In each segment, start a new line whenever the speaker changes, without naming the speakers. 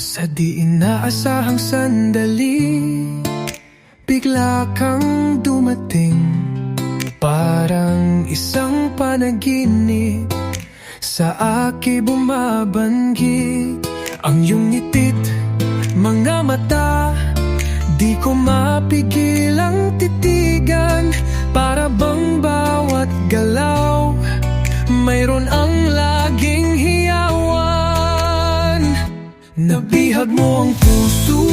di inaasahang sandali Bigla kang dumating. Parang isang panaginip Sa aki bumabanggit Ang iyong ngitit, mga mata Di ko mapigil ang titigan. Para bang bawat galaw Mayroon Nabihag mo ang puso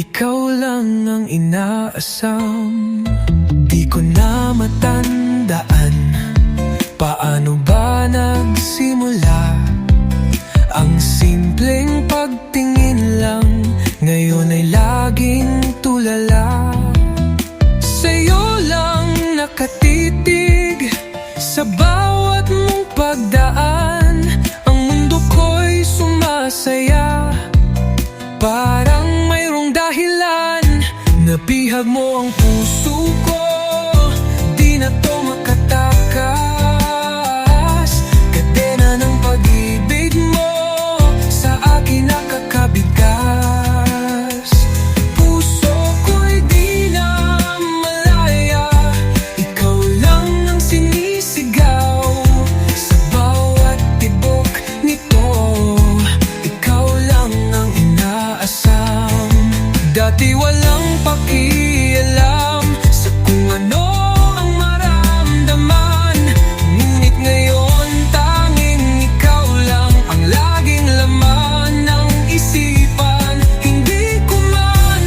Ikaw lang ang inaasam. Di ko na matandaan. Paano ba nagsimula? Ang simpleng pagtingin lang Ngayon ay laging tulala. Sa'yo lang nakatitig Sa bawat mong pagdaan dahilan Napihag mo ang puso ko Dati walang pakialam Sa kung ano ang maramdaman. Ngunit ngayon tanging ikaw lang Ang laging laman ng isipan. Hindi ko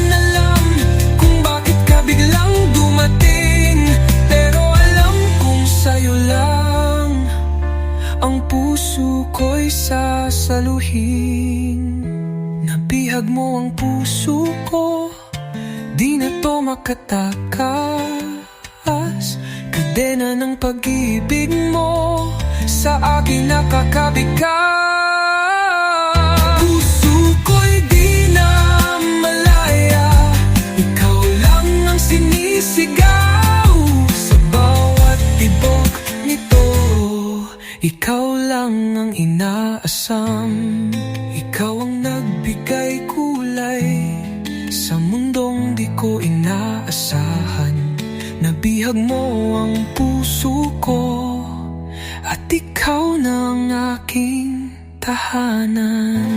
alam Kung bakit ka biglang dumating Pero alam kong sa'yo lang Ang puso ko'y sasaluhin Nabihag mo ang puso ko Di na to makatakas. Kadena ng pag-ibig mo Sa akin nakakabigas Puso ko'y di na malaya Ikaw lang ang sinisigaw. Sa bawat tibok nito Ikaw lang ang inaasam. Ikaw ang nagbigay kulay Sa mundong di ko inaasahan. Nabihag mo ang puso ko At ikaw na ang aking tahanan